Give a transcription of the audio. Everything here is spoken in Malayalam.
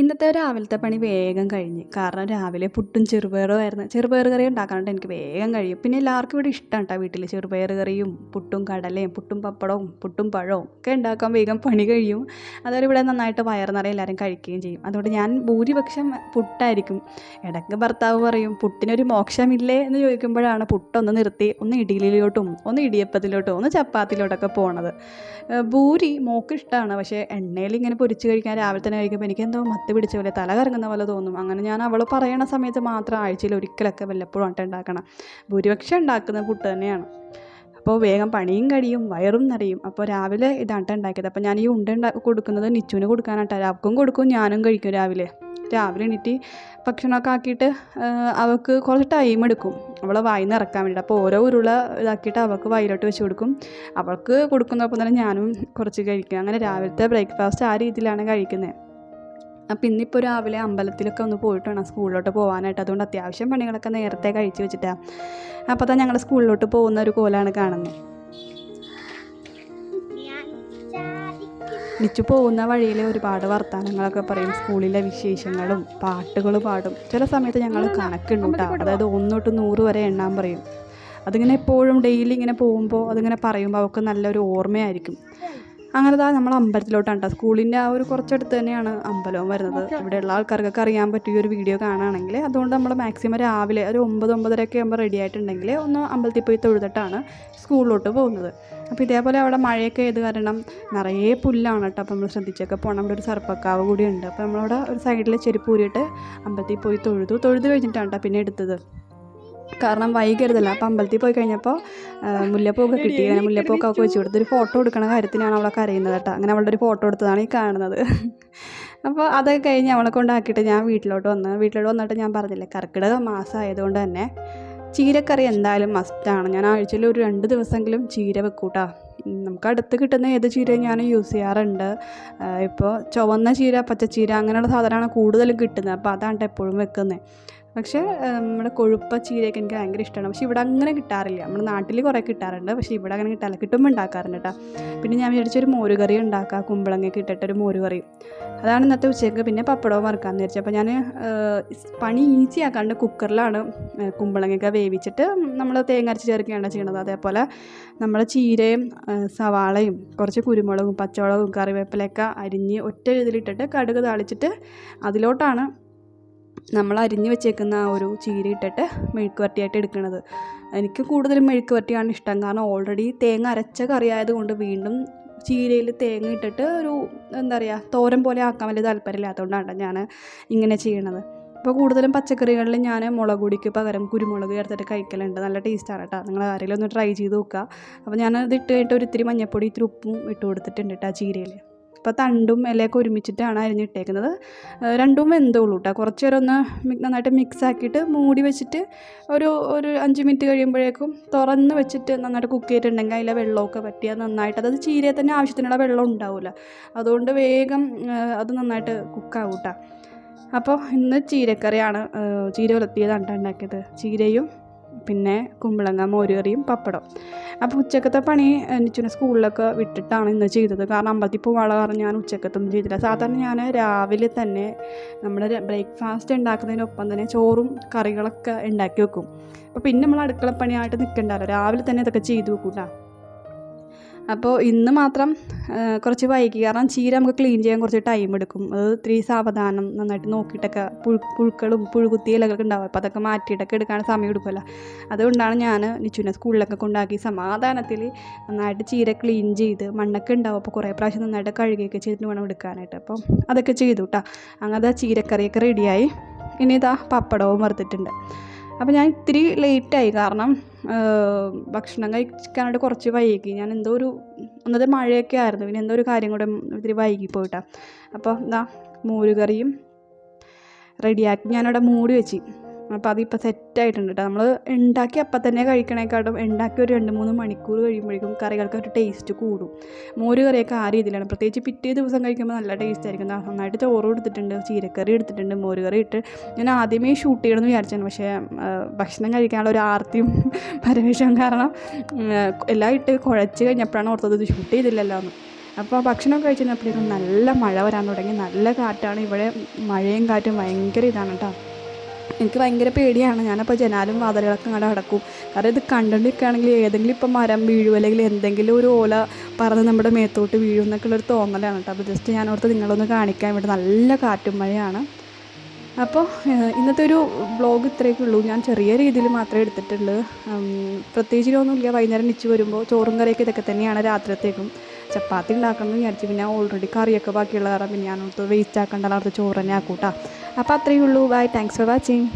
ഇന്നത്തെ രാവിലത്തെ പണി വേഗം കഴിഞ്ഞ്. കാരണം രാവിലെ പുട്ടും ചെറുപയറും ആയിരുന്നു. ചെറുപയർ കറി ഉണ്ടാക്കാനായിട്ട് എനിക്ക് വേഗം കഴിയും. പിന്നെ എല്ലാവർക്കും ഇവിടെ ഇഷ്ടമാണ് കേട്ടോ വീട്ടിൽ ചെറുപയർ കറിയും പുട്ടും കടലയും പുട്ടും പപ്പടവും പുട്ടും പഴവും ഒക്കെ ഉണ്ടാക്കാൻ വേഗം പണി കഴിയും. അതുപോലെ ഇവിടെ നന്നായിട്ട് വയർ നിറയെ എല്ലാവരും കഴിക്കുകയും ചെയ്യും. അതുകൊണ്ട് ഞാൻ ഭൂരിപക്ഷം പുട്ടായിരിക്കും. ഇടയ്ക്ക് ഭർത്താവ് പറയും പുട്ടിനൊരു മോക്ഷമില്ലേ? എന്ന് ചോദിക്കുമ്പോഴാണ് പുട്ടൊന്ന് നിർത്തി ഒന്ന് ഇഡ്ഡലിയിലോട്ടും ഒന്ന് ഇടിയപ്പത്തിലോട്ടും ഒന്ന് ചപ്പാത്തിയിലോട്ടൊക്കെ പോണത്. ഭൂരി മോക്ക് ഇഷ്ടമാണ് പക്ഷേ എണ്ണയിൽ ഇങ്ങനെ പൊരിച്ച് കഴിക്കാൻ രാവിലെ തന്നെ കഴിക്കുമ്പോൾ എനിക്ക് എന്തോ മത്ത് പിടിച്ച പോലെ തല കറങ്ങുന്ന പോലെ തോന്നും. അങ്ങനെ ഞാൻ അവൾ പറയണ സമയത്ത് മാത്രം ആഴ്ചയിൽ ഒരിക്കലൊക്കെ വല്ലപ്പോഴും ആയിട്ട് ഉണ്ടാക്കണം. ഭൂരിപക്ഷം ഉണ്ടാക്കുന്ന പുട്ട് തന്നെയാണ്. അപ്പോൾ വേഗം പണിയും കഴിയും വയറും നിറയും. അപ്പോൾ രാവിലെ ഇതാണ്ട ഉണ്ടാക്കിയത്. അപ്പോൾ ഞാൻ ഈ ഉണ്ട കൊടുക്കുന്നത് നിച്ചുവിന് കൊടുക്കാനായിട്ടാണ് അവൾക്കും കൊടുക്കും ഞാനും കഴിക്കും രാവിലെ. രാവിലെ എണീറ്റ് ഭക്ഷണമൊക്കെ ആക്കിയിട്ട് അവൾക്ക് കുറച്ച് ടൈം എടുക്കും. അവളെ വായിന്ന് ഇറക്കാൻ വേണ്ടിയിട്ട്. അപ്പോൾ ഓരോ ഉരുള ഇതാക്കിയിട്ട് അവൾക്ക് വായിലോട്ട് വെച്ച് കൊടുക്കും. അവൾക്ക് കൊടുക്കുന്നതൊപ്പം തന്നെ ഞാനും കുറച്ച് കഴിക്കും. അങ്ങനെ രാവിലത്തെ ബ്രേക്ക്ഫാസ്റ്റ് ആ രീതിയിലാണ് കഴിക്കുന്നത്. അപ്പോൾ ഇന്നിപ്പോൾ രാവിലെ അമ്പലത്തിലൊക്കെ ഒന്ന് പോയിട്ട് വേണം സ്കൂളിലോട്ട് പോകാനായിട്ട് അതുകൊണ്ട് അത്യാവശ്യം പണികളൊക്കെ നേരത്തെ കഴിച്ചു വെച്ചിട്ടാണ് അപ്പോൾ തന്നെ ഞങ്ങളുടെ സ്കൂളിലോട്ട് പോകുന്ന ഒരു കോലാണ് കാണുന്നത് നിച്ചു പോകുന്ന വഴിയിൽ ഒരുപാട് വർത്തമാനങ്ങളൊക്കെ പറയും. സ്കൂളിലെ വിശേഷങ്ങളും പാട്ടുകൾ പാടും. ചില സമയത്ത് ഞങ്ങൾ കണക്കുണ്ട് അതായത് ഒന്ന് തൊട്ട് നൂറ് വരെ എണ്ണാൻ പറയും. അതിങ്ങനെ എപ്പോഴും ഡെയിലി ഇങ്ങനെ പോകുമ്പോൾ അതിങ്ങനെ പറയുമ്പോൾ അവൾക്ക് നല്ലൊരു ഓർമ്മയായിരിക്കും. അങ്ങനെ താ നമ്മൾ അമ്പലത്തിലോട്ടാണ് കേട്ടോ സ്കൂളിന്റെ ആ ഒരു കുറച്ചടുത്ത് തന്നെയാണ് അമ്പലവും വരുന്നത്. ഇവിടെയുള്ള ആൾക്കാർക്കൊക്കെ അറിയാൻ പറ്റിയ ഒരു വീഡിയോ കാണുകയാണെങ്കിൽ അതുകൊണ്ട് നമ്മൾ മാക്സിമം രാവിലെ ഒരു ഒമ്പത് ഒമ്പതരയൊക്കെ ആകുമ്പോൾ റെഡി ആയിട്ടുണ്ടെങ്കിൽ ഒന്ന് അമ്പലത്തിൽ പോയി തൊഴുതിട്ടാണ് സ്കൂളിലോട്ട് പോകുന്നത്. അപ്പോൾ ഇതേപോലെ അവിടെ മഴയൊക്കെ ഏത് കാരണം നിറയെ പുല്ലാണ് കേട്ടോ അപ്പോൾ നമ്മൾ ശ്രദ്ധിച്ചൊക്കെ പോകണം. അവിടെ ഒരു സർപ്പക്കാവ് കൂടി ഉണ്ട്. അപ്പോൾ നമ്മളവിടെ ഒരു സൈഡിൽ ചെരുപ്പ് ഊരിയിട്ട് അമ്പലത്തിൽ പോയി തൊഴുതു. തൊഴുത് കഴിഞ്ഞിട്ടാണ് കേട്ടോ പിന്നെ എടുത്തത്. കാരണം വൈകരുതല്ല. അപ്പം അമ്പലത്തിൽ പോയി കഴിഞ്ഞപ്പോൾ മുല്ലപ്പൂക്കെ കിട്ടി. അങ്ങനെ മുല്ലപ്പൂക്കെ ഒക്കെ വെച്ച് കൊടുത്ത് ഒരു ഫോട്ടോ എടുക്കണ കാര്യത്തിനാണ് അവളെ കരയുന്നത് കേട്ടോ. അങ്ങനെ അവളുടെ ഒരു ഫോട്ടോ എടുത്തതാണ് ഈ കാണുന്നത്. അപ്പോൾ അതൊക്കെ കഴിഞ്ഞ് അവളെ കൊണ്ടാക്കിയിട്ട് ഞാൻ വീട്ടിലോട്ട് വന്ന് വീട്ടിലോട്ട് വന്നിട്ട് ഞാൻ പറഞ്ഞില്ലേ കർക്കിടക മാസം ആയതുകൊണ്ട് തന്നെ ചീരക്കറി എന്തായാലും മസ്റ്റാണ് ഞാൻ ആഴ്ചയിൽ ഒരു രണ്ട് ദിവസമെങ്കിലും ചീര വെക്കൂട്ടാ നമുക്ക് അടുത്ത് കിട്ടുന്ന ഏത് ചീരയും ഞാൻ യൂസ് ചെയ്യാറുണ്ട്. ഇപ്പോൾ ചുവന്ന ചീര പച്ചച്ചീര അങ്ങനെയുള്ള സാധനമാണ് കൂടുതലും കിട്ടുന്നത്. അപ്പോൾ അതാണ് എപ്പോഴും വെക്കുന്നത് പക്ഷേ നമ്മുടെ കൊഴുപ്പ ചീരയൊക്കെ എനിക്ക് ഭയങ്കര ഇഷ്ടമാണ്. പക്ഷേ ഇവിടെ അങ്ങനെ കിട്ടാറില്ല. നമ്മുടെ നാട്ടിൽ കുറേ കിട്ടാറുണ്ട്. പക്ഷേ ഇവിടെ അങ്ങനെ കിട്ടാറില്ല. കിട്ടുമ്പോൾ ഉണ്ടാക്കാറുണ്ട് കേട്ടോ. പിന്നെ ഞാൻ വിചാരിച്ചൊരു മോരുകറി ഉണ്ടാക്കാം. കുമ്പളങ്ങയൊക്കെ ഇട്ടിട്ടൊരു മോരുകറി അതാണ് ഇന്നത്തെ ഉച്ചയ്ക്ക് പിന്നെ പപ്പടവും വറുക്കാമെന്ന് വിചാരിച്ചു. അപ്പോൾ ഞാൻ പണി ഈസി ആക്കാണ്ട് കുക്കറിലാണ് കുമ്പളങ്ങയൊക്കെ വേവിച്ചിട്ട് നമ്മൾ തേങ്ങ അരച്ച് ചേർക്കുകയാണ് ചെയ്യണത്. അതേപോലെ നമ്മൾ ചീരയും സവാളയും കുറച്ച് കുരുമുളകും പച്ചമുളകും കറിവേപ്പിലയൊക്കെ അരിഞ്ഞ് ഒറ്റ ഇതിലിട്ടിട്ട് കടുക് താളിച്ചിട്ട് അതിലോട്ടാണ് നമ്മൾ അരിഞ്ഞ് വെച്ചേക്കുന്ന ആ ഒരു ചീര ഇട്ടിട്ട് മെഴുക്ക് വരട്ടിയായിട്ട് എടുക്കുന്നത് എനിക്ക് കൂടുതലും മെഴുക്ക് വരട്ടിയാണ് ഇഷ്ടം. കാരണം ഓൾറെഡി തേങ്ങ അരച്ച കറി ആയതുകൊണ്ട് വീണ്ടും ചീരയിൽ തേങ്ങ ഇട്ടിട്ട് ഒരു എന്താ പറയുക തോരൻ പോലെ ആക്കാൻ വലിയ താല്പര്യമില്ലാത്തതുകൊണ്ടാണ് ഞാൻ ഇങ്ങനെ ചെയ്യണത്. അപ്പോൾ കൂടുതലും പച്ചക്കറികളിൽ ഞാൻ മുളക് പൊടിക്ക് പകരം കുരുമുളക് ചേർത്തിട്ട് കഴിക്കലുണ്ട്. നല്ല ടേസ്റ്റാണ് കേട്ടോ നിങ്ങൾ ആരെങ്കിലും ഒന്ന് ട്രൈ ചെയ്ത് നോക്കുക. അപ്പോൾ ഞാനത് ഇട്ട് കഴിഞ്ഞിട്ട് ഒരു ഇത്തിരി മഞ്ഞപ്പൊടി ഇത്തിരി ഉപ്പും ഇട്ട് കൊടുത്തിട്ടുണ്ട് കേട്ടോ ചീരയിൽ. അപ്പോൾ തണ്ടും ഇലയൊക്കെ ഒരുമിച്ചിട്ടാണ് അരിഞ്ഞിട്ടേക്കുന്നത്. രണ്ടും വെന്തോളൂ കേട്ടോ കുറച്ച് നേരം ഒന്ന് നന്നായിട്ട് മിക്സ് ആക്കിയിട്ട് മൂടി വെച്ചിട്ട് ഒരു ഒരു അഞ്ച് മിനിറ്റ് കഴിയുമ്പോഴേക്കും തുറന്ന് വെച്ചിട്ട് നന്നായിട്ട് കുക്ക് ചെയ്തിട്ടുണ്ടെങ്കിൽ അതിലെ വെള്ളമൊക്കെ പറ്റിയാൽ നന്നായിട്ട് അതായത് ചീരയെ തന്നെ ആവശ്യത്തിനുള്ള വെള്ളം ഉണ്ടാവില്ല. അതുകൊണ്ട് വേഗം അത് നന്നായിട്ട് കുക്കാവും കേട്ടോ അപ്പോൾ ഇന്ന് ചീരക്കറിയാണ് ചീര ഉലത്തിയതാണ് ഉണ്ടാക്കിയത്. ചീരയും പിന്നെ കുമ്പളങ്ങ മോരുകറിയും പപ്പടം. അപ്പോൾ ഉച്ചക്കത്തെ പണി എനിച്ചിനെ സ്കൂളിലൊക്കെ വിട്ടിട്ടാണ് ഇന്ന് ചെയ്തത്. കാരണം അമ്പലത്തിൽ പോകാനുള്ള കാരണം ഞാൻ ഉച്ചക്കത്തൊന്നും ചെയ്തില്ല. സാധാരണ ഞാൻ രാവിലെ തന്നെ നമ്മൾ ബ്രേക്ക്ഫാസ്റ്റ് ഉണ്ടാക്കുന്നതിനൊപ്പം തന്നെ ചോറും കറികളൊക്കെ ഉണ്ടാക്കി വെക്കും. അപ്പോൾ പിന്നെ നമ്മൾ അടുക്കള പണിയായിട്ട് നിൽക്കണ്ടല്ലോ രാവിലെ തന്നെ ഇതൊക്കെ ചെയ്തു വെക്കൂട്ടാ അപ്പോൾ ഇന്ന് മാത്രം കുറച്ച് വൈകി. കാരണം ചീര നമുക്ക് ക്ലീൻ ചെയ്യാൻ കുറച്ച് ടൈം എടുക്കും. അത് ഇത്തിരി സാവധാനം നന്നായിട്ട് നോക്കിയിട്ടൊക്കെ പുഴു പുഴുക്കളും പുഴുകുത്തി ഇലകളൊക്കെ ഉണ്ടാവും. അപ്പോൾ അതൊക്കെ മാറ്റിയിട്ടൊക്കെ എടുക്കാൻ സമയം എടുക്കുമല്ലോ. അതുകൊണ്ടാണ് ഞാൻ നിച്ചുവിനെ സ്കൂളിലൊക്കെ കൊണ്ടാക്കി സമാധാനത്തിൽ നന്നായിട്ട് ചീര ക്ലീൻ ചെയ്ത് മണ്ണൊക്കെ ഉണ്ടാവും. അപ്പോൾ കുറേ പ്രാവശ്യം നന്നായിട്ട് കഴുകിയൊക്കെ ചെയ്തിട്ട് വേണം എടുക്കാനായിട്ട്. അപ്പം അതൊക്കെ ചെയ്തു കേട്ടോ അങ്ങനെ ചീരക്കറിയൊക്കെ റെഡിയായി ഇനി ഇതാ പപ്പടവും വറുത്തിട്ടുണ്ട്. അപ്പോൾ ഞാൻ ഇത്തിരി ലേറ്റായി കാരണം ഭക്ഷണം കഴിക്കാനായിട്ട് കുറച്ച് വൈകി. ഞാൻ എന്തോ ഒരു ഒന്നത് മഴയൊക്കെ ആയിരുന്നു. പിന്നെ എന്തോ ഒരു കാര്യം കൂടെ ഇത്തിരി വൈകി പോയിട്ടാ. അപ്പോൾ എന്താ മോരുകറിയും റെഡിയാക്കി ഞാനവിടെ മൂടി വെച്ച്. അപ്പോൾ അതിപ്പോൾ സെറ്റായിട്ടുണ്ട് കേട്ടോ നമ്മൾ ഉണ്ടാക്കി അപ്പം തന്നെ കഴിക്കണേക്കാട്ടും ഉണ്ടാക്കി ഒരു രണ്ട് മൂന്ന് മണിക്കൂർ കഴിയുമ്പോഴേക്കും കറികൾക്ക് ഒരു ടേസ്റ്റ് കൂടും. മോര് കറിയൊക്കെ ആ രീതിയിലാണ്. പ്രത്യേകിച്ച് പിറ്റേ ദിവസം കഴിക്കുമ്പോൾ നല്ല ടേസ്റ്റ് ആയിരിക്കും. നന്നായിട്ട് ചോറ് എടുത്തിട്ടുണ്ട് ചീരക്കറി എടുത്തിട്ടുണ്ട് മോര് കറി ഇട്ട്. ഞാൻ ആദ്യമേ ഷൂട്ട് ചെയ്യണമെന്ന് വിചാരിച്ചാണ്. പക്ഷേ ഭക്ഷണം കഴിക്കാനുള്ള ഒരു ആർത്തിയും പരവേഷവും കാരണം എല്ലാം ഇട്ട് കുഴച്ച് കഴിഞ്ഞപ്പോഴാണ് ഓർത്തത് ഷൂട്ട് ചെയ്തില്ലല്ലോ എന്ന്. അപ്പോൾ ഭക്ഷണം കഴിച്ച് കഴിഞ്ഞപ്പോഴേക്കും നല്ല മഴ വരാൻ തുടങ്ങി. നല്ല കാറ്റാണ്. ഇവിടെ മഴയും കാറ്റും ഭയങ്കര ഇതാണ് കേട്ടോ എനിക്ക് ഭയങ്കര പേടിയാണ്. ഞാനപ്പോൾ ജനാലും വാതിലുകളൊക്കെ അങ്ങോട്ട് അടക്കും. കാരണം ഇത് കണ്ടുകൊണ്ടിരിക്കുകയാണെങ്കിൽ ഏതെങ്കിലും ഇപ്പം മരം വീഴും അല്ലെങ്കിൽ എന്തെങ്കിലും ഒരു ഓല പറന്ന് നമ്മുടെ മേത്തോട്ട് വീഴും എന്നൊക്കെ ഉള്ളൊരു തോന്നലാണ് കേട്ടോ. അപ്പോൾ ജസ്റ്റ് ഞാനോർത്ത് നിങ്ങളൊന്ന് കാണിക്കാൻ വേണ്ടി നല്ല കാറ്റും മഴയാണ്. അപ്പോൾ ഇന്നത്തെ ഒരു വ്ളോഗ് ഇത്രയൊക്കെ ഉള്ളൂ. ഞാൻ ചെറിയ രീതിയിൽ മാത്രമേ എടുത്തിട്ടുള്ളൂ. ഉം, പ്രത്യേകിച്ച് ഒന്നുമില്ല. വൈകുന്നേരം നിച്ച് വരുമ്പോൾ ചോറും കറിയൊക്കെ ഇതൊക്കെ തന്നെയാണ് രാത്രിയത്തേക്കും ചപ്പാത്തി ഉണ്ടാക്കണം എന്ന് വിചാരിച്ചു. പിന്നെ ഓൾറെഡി കറിയൊക്കെ ബാക്കിയുള്ള കാരണം പിന്നെ ഓർത്തു വേസ്റ്റ് ആക്കണ്ടല്ലോ അടുത്ത് ചോറ് തന്നെ ആക്കൂട്ടാ. അപ്പോൾ അത്രയേ ഉള്ളൂ. Bye thanks for watching